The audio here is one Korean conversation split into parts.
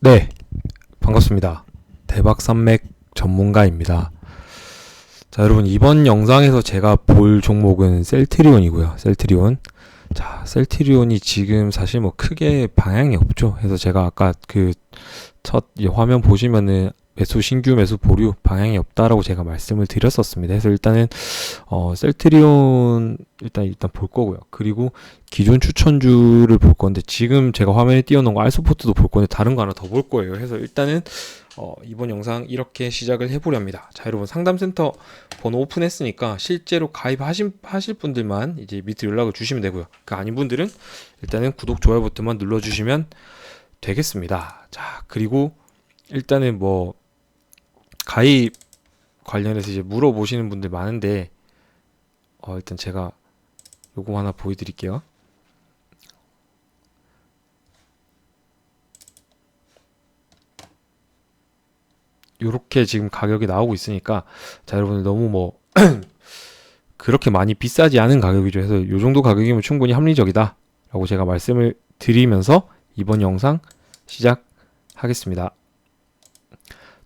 네, 반갑습니다. 대박산맥 전문가입니다. 자, 여러분, 이번 영상에서 제가 볼 종목은 셀트리온이고요. 셀트리온. 자, 셀트리온이 지금 사실 뭐 크게 방향이 없죠. 그래서 제가 아까 그 첫 화면 보시면은 매수 신규 매수 보류 방향이 없다라고 제가 말씀을 드렸었습니다. 그래서 일단은 어 셀트리온 일단 일단 볼 거고요. 그리고 기존 추천주를 볼 건데 지금 제가 화면에 띄워놓은 거 알소포트도 볼 건데 다른 거 하나 더 볼 거예요. 그래서 일단은 어 이번 영상 이렇게 시작을 해보려 합니다. 자 여러분 상담센터 번호 오픈했으니까 실제로 가입하신 하실 분들만 이제 밑에 연락을 주시면 되고요. 그 아닌 분들은 일단은 구독 좋아요 버튼만 눌러주시면 되겠습니다. 자 그리고 일단은 뭐 가입 관련해서 이제 물어보시는 분들 많은데 어 일단 제가 요거 하나 보여드릴게요. 요렇게 지금 가격이 나오고 있으니까 자 여러분들 너무 뭐 그렇게 많이 비싸지 않은 가격이죠. 그래서 요 정도 가격이면 충분히 합리적이다 라고 제가 말씀을 드리면서 이번 영상 시작하겠습니다.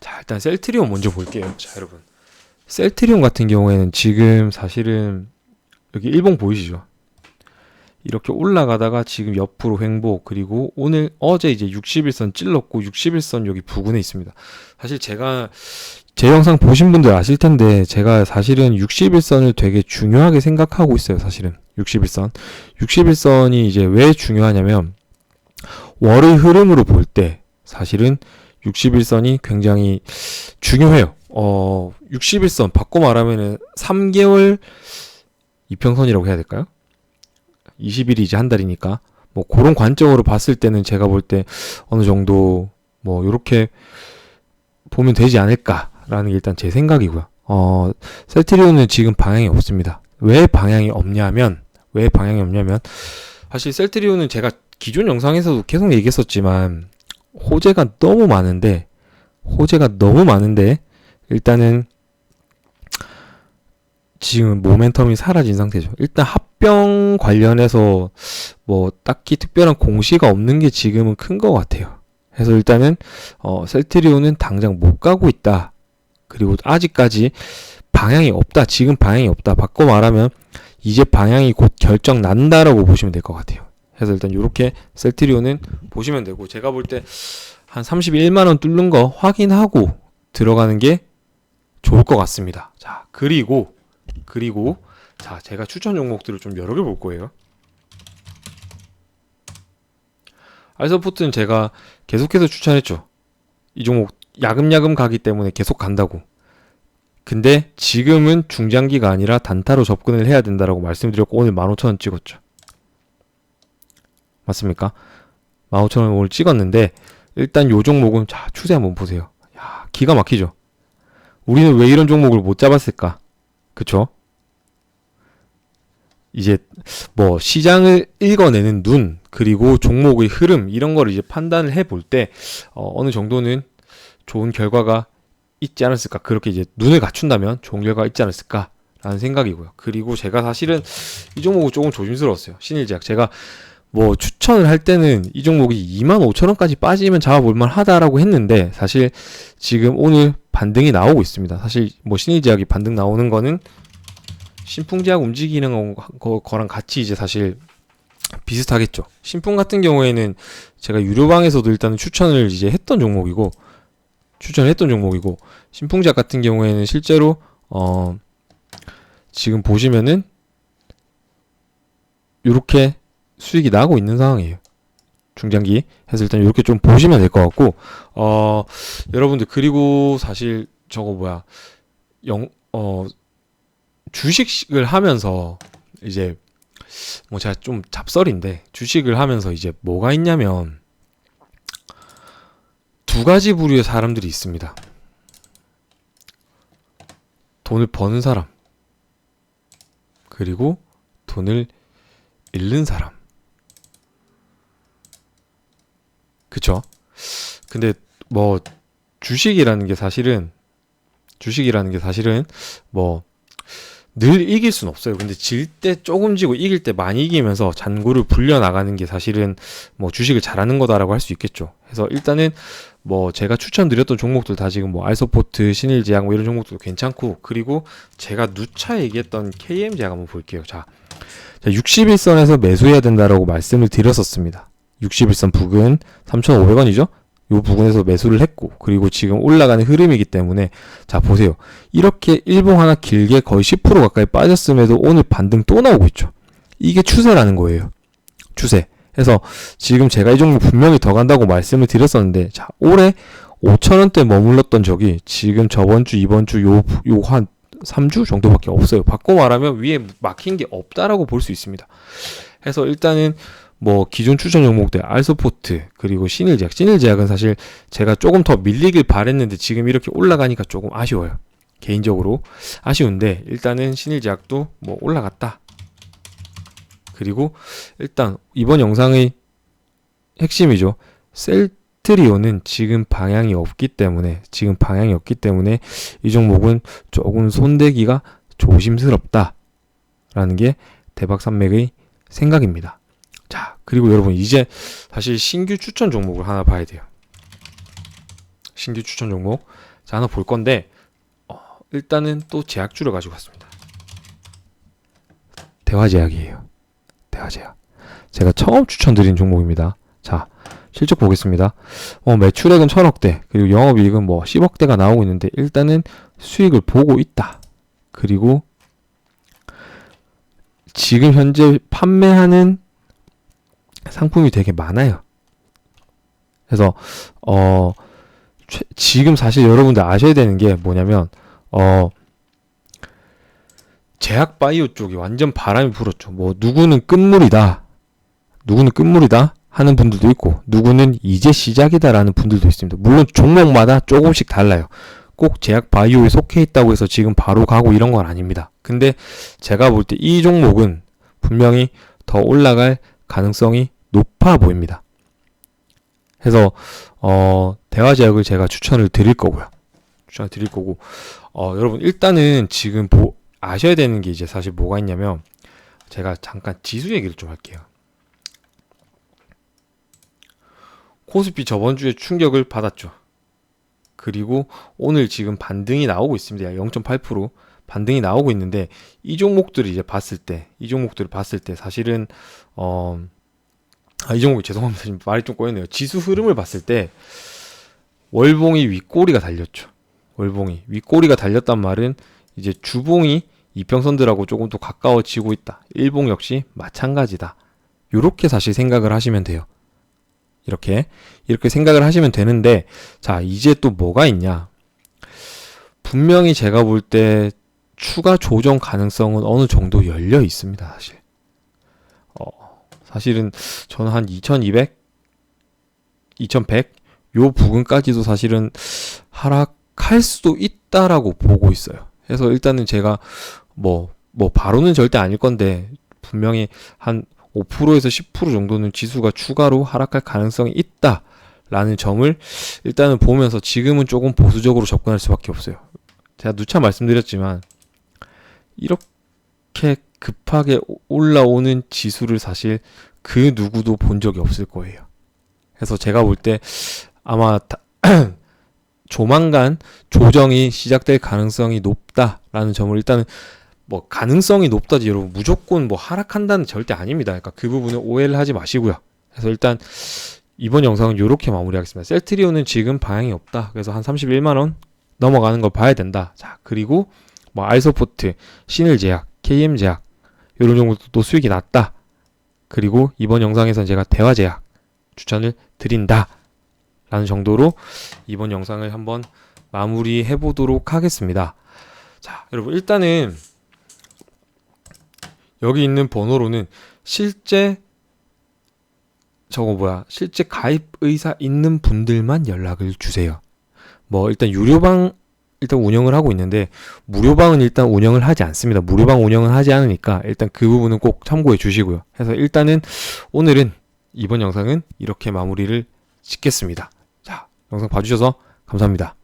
자, 일단 셀트리온 먼저 볼게요. 자, 여러분. 셀트리온 같은 경우에는 지금 사실은 여기 일봉 보이시죠? 이렇게 올라가다가 지금 옆으로 횡보 그리고 오늘 어제 이제 61선 찔렀고 61선 여기 부근에 있습니다. 사실 제가 제 영상 보신 분들 아실 텐데 제가 사실은 61선을 되게 중요하게 생각하고 있어요. 사실은 61선. 61선이 이제 왜 중요하냐면 월의 흐름으로 볼 때 사실은 61선이 굉장히 중요해요. 어, 61선 바꿔 말하면은 3개월 이평선이라고 해야 될까요? 20일이 이제 한 달이니까 뭐 그런 관점으로 봤을 때는 제가 볼 때 어느 정도 뭐 요렇게 보면 되지 않을까라는 게 일단 제 생각이고요. 어, 셀트리온은 지금 방향이 없습니다. 왜 방향이 없냐면 왜 방향이 없냐면 사실 셀트리온은 제가 기존 영상에서도 계속 얘기했었지만 호재가 너무 많은데 호재가 너무 많은데 일단은 지금 모멘텀이 사라진 상태죠. 일단 합병 관련해서 뭐 딱히 특별한 공시가 없는 게 지금은 큰 것 같아요. 그래서 일단은 어 셀트리온은 당장 못 가고 있다. 그리고 아직까지 방향이 없다. 지금 방향이 없다. 바꿔 말하면 이제 방향이 곧 결정 난다라고 보시면 될 것 같아요. 그래서 일단 이렇게 셀트리온은 보시면 되고 제가 볼 때 한 31만 원 뚫는 거 확인하고 들어가는 게 좋을 것 같습니다. 자 그리고 그리고 자 제가 추천 종목들을 좀 여러 개 볼 거예요. 알서포트는 제가 계속해서 추천했죠. 이 종목 야금야금 가기 때문에 계속 간다고. 근데 지금은 중장기가 아니라 단타로 접근을 해야 된다라고 말씀드렸고 오늘 15,000원 찍었죠. 맞습니까? 15,000원 오늘 찍었는데 일단 요 종목은 자 추세 한번 보세요. 야 기가 막히죠. 우리는 왜 이런 종목을 못 잡았을까? 그쵸? 이제 뭐 시장을 읽어내는 눈 그리고 종목의 흐름 이런 거를 이제 판단을 해볼 때 어, 어느 정도는 좋은 결과가 있지 않았을까 그렇게 이제 눈을 갖춘다면 좋은 결과가 있지 않았을까라는 생각이고요. 그리고 제가 사실은 이 종목은 조금 조심스러웠어요. 신일제약 제가 뭐 추천을 할 때는 이 종목이 2만 5천 원까지 빠지면 잡아볼만 하다라고 했는데 사실 지금 오늘 반등이 나오고 있습니다. 사실 뭐 신일제약이 반등 나오는 거는 신풍제약 움직이는 거, 거랑 같이 이제 사실 비슷하겠죠. 신풍 같은 경우에는 제가 유료방에서도 일단은 추천을 이제 했던 종목이고 추천했던 종목이고 신풍제약 같은 경우에는 실제로 어 지금 보시면은 이렇게 수익이 나고 있는 상황이에요. 중장기 해서 일단 이렇게 좀 보시면 될 것 같고 어 여러분들 그리고 사실 저거 뭐야 영 어 주식을 하면서 이제 뭐 제가 좀 잡설인데 주식을 하면서 이제 뭐가 있냐면 두 가지 부류의 사람들이 있습니다. 돈을 버는 사람 그리고 돈을 잃는 사람. 그쵸? 근데 뭐 주식이라는 게 사실은 주식이라는 게 사실은 뭐 늘 이길 순 없어요. 근데 질 때 조금 지고 이길 때 많이 이기면서 잔고를 불려 나가는 게 사실은 뭐 주식을 잘하는 거다라고 할 수 있겠죠. 그래서 일단은 뭐 제가 추천드렸던 종목들 다 지금 뭐 알소포트, 신일제약 뭐 이런 종목들도 괜찮고 그리고 제가 누차 얘기했던 KM제약 한번 볼게요. 자, 자 61선에서 매수해야 된다라고 말씀을 드렸었습니다. 61선 부근 3,500원이죠. 요 부분에서 매수를 했고 그리고 지금 올라가는 흐름이기 때문에 자 보세요. 이렇게 일봉 하나 길게 거의 10% 가까이 빠졌음에도 오늘 반등 또 나오고 있죠. 이게 추세라는 거예요. 추세. 그래서 지금 제가 이 종목 분명히 더 간다고 말씀을 드렸었는데 자 올해 5천원대 머물렀던 적이 지금 저번 주 이번 주 요 요 한 3주 정도밖에 없어요. 바꿔 말하면 위에 막힌 게 없다라고 볼 수 있습니다. 그래서 일단은 뭐 기존 추천 종목들 알소포트 그리고 신일제약. 신일제약은 사실 제가 조금 더 밀리길 바랬는데 지금 이렇게 올라가니까 조금 아쉬워요. 개인적으로 아쉬운데 일단은 신일제약도 뭐 올라갔다. 그리고 일단 이번 영상의 핵심이죠. 셀트리온은 지금 방향이 없기 때문에 지금 방향이 없기 때문에 이 종목은 조금 손대기가 조심스럽다 라는 게 대박산맥의 생각입니다. 자, 그리고 여러분 이제 사실 신규 추천 종목을 하나 봐야 돼요. 신규 추천 종목. 자, 하나 볼 건데 어, 일단은 또 제약주를 가지고 왔습니다. 대화제약이에요. 대화제약. 제가 처음 추천드린 종목입니다. 자, 실적 보겠습니다. 어, 매출액은 천억대, 그리고 영업이익은 뭐 10억대가 나오고 있는데 일단은 수익을 보고 있다. 그리고 지금 현재 판매하는 상품이 되게 많아요. 그래서 어 최, 지금 사실 여러분들 아셔야 되는 게 뭐냐면 어 제약 바이오 쪽이 완전 바람이 불었죠. 뭐 누구는 끝물이다. 누구는 끝물이다 하는 분들도 있고 누구는 이제 시작이다라는 분들도 있습니다. 물론 종목마다 조금씩 달라요. 꼭 제약 바이오에 속해 있다고 해서 지금 바로 가고 이런 건 아닙니다. 근데 제가 볼 때 이 종목은 분명히 더 올라갈 가능성이 높아 보입니다. 그래서 어, 대화 제약을 제가 추천을 드릴 거고요. 추천을 드릴 거고 어, 여러분 일단은 지금 보, 아셔야 되는 게 이제 사실 뭐가 있냐면 제가 잠깐 지수 얘기를 좀 할게요. 코스피 저번 주에 충격을 받았죠. 그리고 오늘 지금 반등이 나오고 있습니다. 0.8% 반등이 나오고 있는데 이 종목들을 이제 봤을 때 이 종목들을 봤을 때 사실은 어 아, 이 종목이 죄송합니다. 지금 말이 좀 꼬였네요. 지수 흐름을 봤을 때 월봉이 윗꼬리가 달렸죠. 월봉이 윗꼬리가 달렸단 말은 이제 주봉이 이평선들하고 조금 더 가까워지고 있다. 일봉 역시 마찬가지다. 이렇게 사실 생각을 하시면 돼요. 이렇게 이렇게 생각을 하시면 되는데 자 이제 또 뭐가 있냐? 분명히 제가 볼 때 추가 조정 가능성은 어느 정도 열려 있습니다. 사실. 사실은 저는 한 2200, 2100, 요 부근까지도 사실은 하락할 수도 있다라고 보고 있어요. 그래서 일단은 제가 뭐, 뭐, 바로는 절대 아닐 건데, 분명히 한 5%에서 10% 정도는 지수가 추가로 하락할 가능성이 있다. 라는 점을 일단은 보면서 지금은 조금 보수적으로 접근할 수밖에 없어요. 제가 누차 말씀드렸지만, 이렇게 급하게 올라오는 지수를 사실 그 누구도 본 적이 없을 거예요. 그래서 제가 볼 때 아마 조만간 조정이 시작될 가능성이 높다라는 점을 일단은 뭐 가능성이 높다지 여러분 무조건 뭐 하락한다는 절대 아닙니다. 그러니까 그 부분을 오해를 하지 마시고요. 그래서 일단 이번 영상은 이렇게 마무리하겠습니다. 셀트리온은 지금 방향이 없다. 그래서 한 31만 원 넘어가는 걸 봐야 된다. 자 그리고 뭐 알소포트, 신일제약, KM제약 이런 종목도 수익이 낮다. 그리고 이번 영상에서 제가 대화제약 추천을 드린다. 라는 정도로 이번 영상을 한번 마무리해 보도록 하겠습니다. 자, 여러분 일단은 여기 있는 번호로는 실제 저거 뭐야 실제 가입 의사 있는 분들만 연락을 주세요. 뭐 일단 유료방 일단 운영을 하고 있는데 무료방은 일단 운영을 하지 않습니다. 무료방 운영을 하지 않으니까 일단 그 부분은 꼭 참고해 주시고요. 그래서 일단은 오늘은 이번 영상은 이렇게 마무리를 짓겠습니다. 자, 영상 봐주셔서 감사합니다.